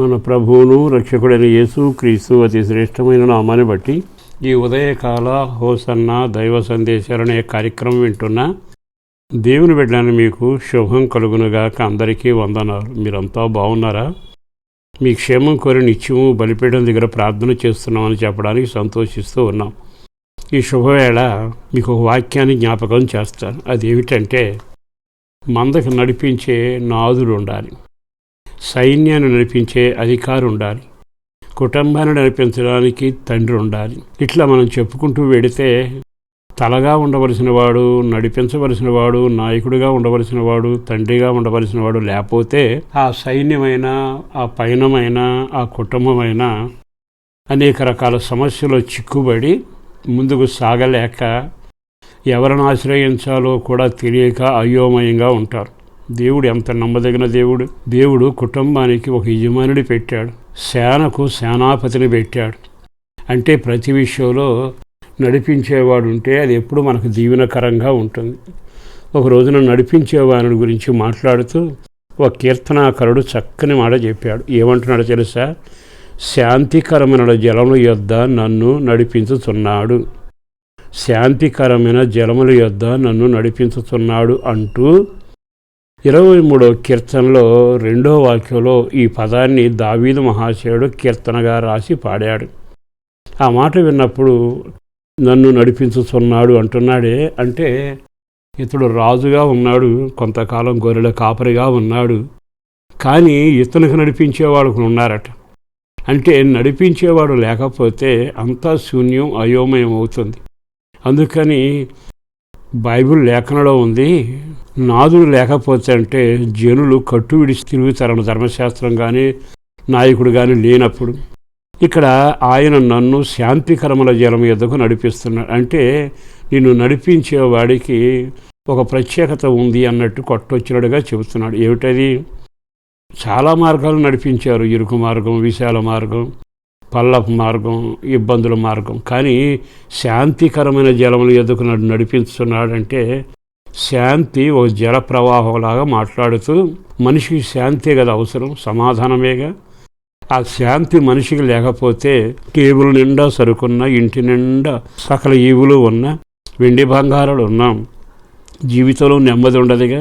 మన ప్రభువును రక్షకుడైన యేసు క్రీస్తు అతి శ్రేష్టమైన నామాన్ని బట్టి ఈ ఉదయకాల హోసన్న దైవ సందేశాలనే కార్యక్రమం వింటున్న దేవుని బిడ్డలను మీకు శుభం కలుగునుగాక అందరికీ వందనాలు. మీరంతా బాగున్నారా? మీ క్షేమం కోరి నిత్యము బలిపీఠం దగ్గర ప్రార్థన చేస్తున్నామని చెప్పడానికి సంతోషిస్తూ ఉన్నాం. ఈ శుభవేళ మీకు ఒక వాక్యాన్ని జ్ఞాపకం చేస్తాను. అదేమిటంటే మందకు నడిపించే నాదులు ఉండాలి సైన్యాన్ని నడిపించే అధికారి ఉండాలి కుటుంబాన్ని నడిపించడానికి తండ్రి ఉండాలి ఇట్లా మనం చెప్పుకుంటూ వెడితే తలగా ఉండవలసిన వాడు నడిపించవలసిన వాడు నాయకుడిగా ఉండవలసిన వాడు తండ్రిగా ఉండవలసిన వాడు లేకపోతే ఆ సైన్యమైన ఆ పయనమైన ఆ కుటుంబమైన అనేక రకాల సమస్యలు చిక్కుబడి ముందుకు సాగలేక ఎవరిని ఆశ్రయించాలో కూడా తెలియక అయోమయంగా ఉంటారు. దేవుడు ఎంత నమ్మదగిన దేవుడు? దేవుడు కుటుంబానికి ఒక యజమానుడి పెట్టాడు. సేనకు సేనాపతిని పెట్టాడు. అంటే ప్రతి విషయంలో నడిపించేవాడు ఉంటే అది ఎప్పుడు మనకు దీవెనకరంగా ఉంటుంది. ఒక రోజున నడిపించేవాని గురించి మాట్లాడుతూ ఒక కీర్తనాకరుడు చక్కని మాట చెప్పాడు. ఏమంటున్నాడు తెలుసా? శాంతికరమైన జలముల యొద్ద నన్ను నడిపించుతున్నాడు. శాంతికరమైన జలముల యొద్ద నన్ను నడిపించుతున్నాడు అంటూ ఇరవై మూడో కీర్తనలో రెండో వాక్యంలో ఈ పదాన్ని దావీదు మహాశయుడు కీర్తనగా రాసి పాడాడు. ఆ మాట విన్నప్పుడు నన్ను నడిపించుతున్నాడు అంటున్నాడే అంటే ఇతడు రాజుగా ఉన్నాడు కొంతకాలం గొర్రెల కాపరిగా ఉన్నాడు కానీ ఇతనికి నడిపించేవాడు ఉన్నారట. అంటే నడిపించేవాడు లేకపోతే అంతా శూన్యం అయోమయం అవుతుంది. అందుకని బైబిల్ లేఖనలో ఉంది నాదుడు లేకపోతే అంటే జనులు కట్టు విడిచి తిరుగుతారన్న ధర్మశాస్త్రం కానీ నాయకుడు కానీ లేనప్పుడు. ఇక్కడ ఆయన నన్ను శాంతికరముల జలం ఎద్దకు నడిపిస్తున్నాడు అంటే నిన్ను నడిపించేవాడికి ఒక ప్రత్యేకత ఉంది అన్నట్టు కొట్టొచ్చినట్టుగా చెబుతున్నాడు. ఏమిటది? చాలా మార్గాలు నడిపించారు. ఇరుకు మార్గం విశాల మార్గం. పల్లపు మార్గం ఇబ్బందుల మార్గం. కానీ శాంతికరమైన జలములు ఎదుకు నడిపిస్తున్నాడంటే శాంతి ఒక జల ప్రవాహంలాగా మాట్లాడుతూ మనిషికి శాంతే కదా అవసరం సమాధానమేగా. ఆ శాంతి మనిషికి లేకపోతే టేబుల్ నిండా సరుకున్న ఇంటి నిండా సకల ఈవులు ఉన్న వెండి బంగారాలు ఉన్నాం జీవితంలో నెమ్మది ఉండదుగా.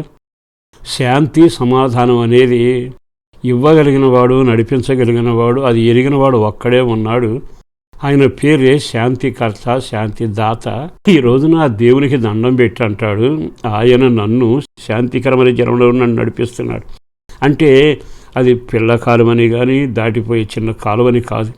శాంతి సమాధానం అనేది ఇవ్వగలిగిన వాడు నడిపించగలిగిన వాడు అది ఎరిగిన వాడు ఒక్కడే ఉన్నాడు. ఆయన పేరే శాంతికర్త శాంతి దాత ఈ రోజున ఆ దేవునికి దండం పెట్టి అంటాడు ఆయన నన్ను శాంతికరమైన జలంలో నన్ను నడిపిస్తున్నాడు. అంటే అది పిల్ల కాలువని కానీ దాటిపోయే చిన్న కాలువని కాదు.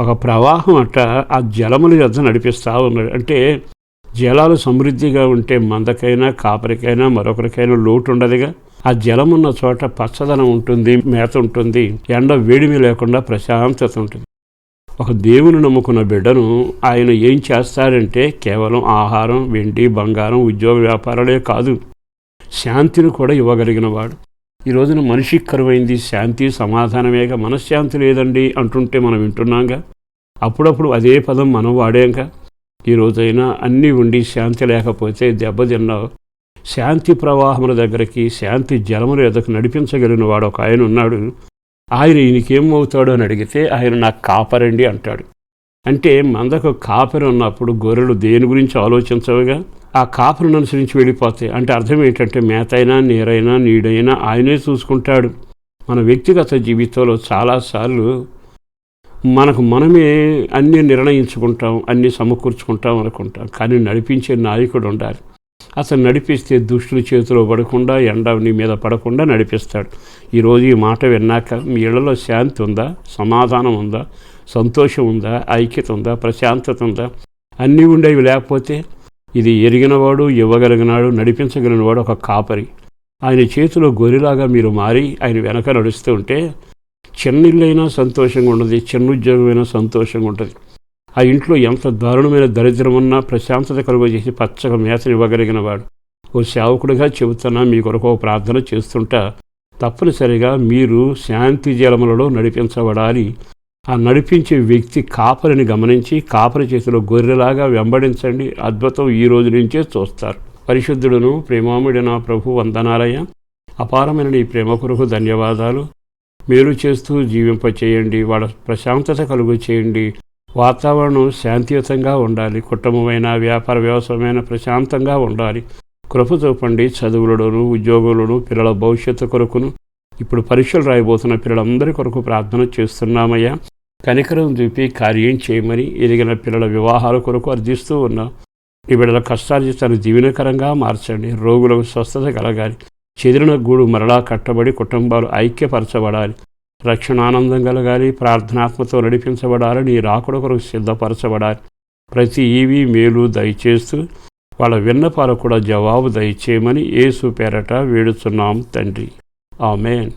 ఒక ప్రవాహం అట్ట ఆ జలముల యొద్ద నడిపిస్తూ ఉన్నాడు. అంటే జలాలు సమృద్ధిగా ఉంటే మందకైనా కాపరికైనా మరొకరికైనా లోటు ఉండదుగా ఆ జలం ఉన్న చోట పచ్చదనం ఉంటుంది మేత ఉంటుంది ఎండ వేడిమి లేకుండా ప్రశాంతత ఉంటుంది. ఒక దేవుని నమ్ముకున్న బిడ్డను ఆయన ఏం చేస్తాడంటే కేవలం ఆహారం వెండి బంగారం ఉద్యోగ వ్యాపారాలే కాదు శాంతిని కూడా ఇవ్వగలిగిన వాడు ఈ రోజున మనిషికి కరువైంది శాంతి సమాధానమేగా మనశ్శాంతి లేదండి అంటుంటే మనం వింటున్నాంగా? అప్పుడప్పుడు అదే పదం మనం వాడాంగా? ఈ రోజైనా అన్నీ ఉండి శాంతి లేకపోతే దెబ్బతిన్నావు శాంతి ప్రవాహముల దగ్గరికి శాంతి జలముల ఎదకు నడిపించగలిగిన వాడు ఒక ఆయన ఉన్నాడు. ఆయన ఈయనకేమవుతాడు అని అడిగితే ఆయన నాకు కాపరండి అంటాడు. అంటే మందకు కాపరి ఉన్నప్పుడు గొర్రెలు దేని గురించి ఆలోచించవుగా? ఆ కాపరిని అనుసరించి వెళ్ళిపోతాయి అంటే అర్థం ఏంటంటే మేతైనా నీరైనా నీడైనా ఆయనే చూసుకుంటాడు. మన వ్యక్తిగత జీవితంలో చాలాసార్లు మనకు మనమే అన్నీ నిర్ణయించుకుంటాం అన్నీ సమకూర్చుకుంటాం అనుకుంటాం. కానీ నడిపించే నాయకుడు ఉండాలి. అతను నడిపిస్తే దుష్టుల చేతిలో పడకుండా ఎండ నీ మీద పడకుండా నడిపిస్తాడు. ఈరోజు ఈ మాట విన్నాక మీ ఇళ్ళలో శాంతి ఉందా? సమాధానం ఉందా? సంతోషం ఉందా? ఐక్యత ఉందా? ప్రశాంతత ఉందా? అన్నీ ఉండేవి లేకపోతే ఇది ఎరిగినవాడు ఇవ్వగలిగినాడు నడిపించగలిగినవాడు ఒక కాపరి. ఆయన చేతిలో గొరిలాగా మీరు మారి ఆయన వెనక నడుస్తూ ఉంటే చిన్న ఇల్లైనా సంతోషంగా ఉండదు చిన్న ఉద్యోగమైనా సంతోషంగా ఉంటుంది. ఆ ఇంట్లో ఎంత దారుణమైన దరిద్రం ఉన్నా ప్రశాంతత కలుగజేసి పచ్చగా మేతని ఇవ్వగలిగిన వాడు. ఓ సేవకుడిగా చెబుతున్నా మీ కొరకు ప్రార్థన చేస్తుంటా తప్పనిసరిగా మీరు శాంతి జలములలో నడిపించబడాలి ఆ నడిపించే వ్యక్తి కాపరిని గమనించి కాపరి చేతిలో గొర్రెలాగా వెంబడించండి. అద్భుతం ఈ రోజు నుంచే చూస్తారు. పరిశుద్ధుడును ప్రేమాముడి నా ప్రభు వందనాలయ అపారమైన నీ ప్రేమ కొరకు ధన్యవాదాలు. మేలు చేస్తూ జీవింపచేయండి. వాళ్ళ ప్రశాంతత కలుగు చేయండి. వాతావరణం శాంతియుతంగా ఉండాలి. కుటుంబమైన వ్యాపార వ్యవసాయమైన ప్రశాంతంగా ఉండాలి. కృప చూపండి చదువులలోను ఉద్యోగులను పిల్లల భవిష్యత్తు కొరకును ఇప్పుడు పరీక్షలు రాయబోతున్న పిల్లలందరి కొరకు ప్రార్థన చేస్తున్నామయ్యా. కనికరం చూపి కార్యం చేయమని ఎదిగిన పిల్లల వివాహాల కొరకు అర్థిస్తూ ఉన్నాం. ఈ బిడ్డల కష్టార్జితాన్ని దీవెనకరంగా మార్చండి. రోగులకు స్వస్థత కలగాలి. చెదిరిన గూడు మరలా కట్టబడి కుటుంబాలు ఐక్యపరచబడాలి. రక్షణ ఆనందం కలగాలి ప్రార్థనాత్మతో నడిపించబడాలి నీ రాకుడ కొరకు సిద్ధపరచబడాలి. ప్రతి ఈవి మేలు దయచేస్తూ వాళ్ళ విన్నపాలకు కూడా జవాబు దయచేయమని ఏసు పేరట వేడుచున్నాం తండ్రి. ఆమెన్.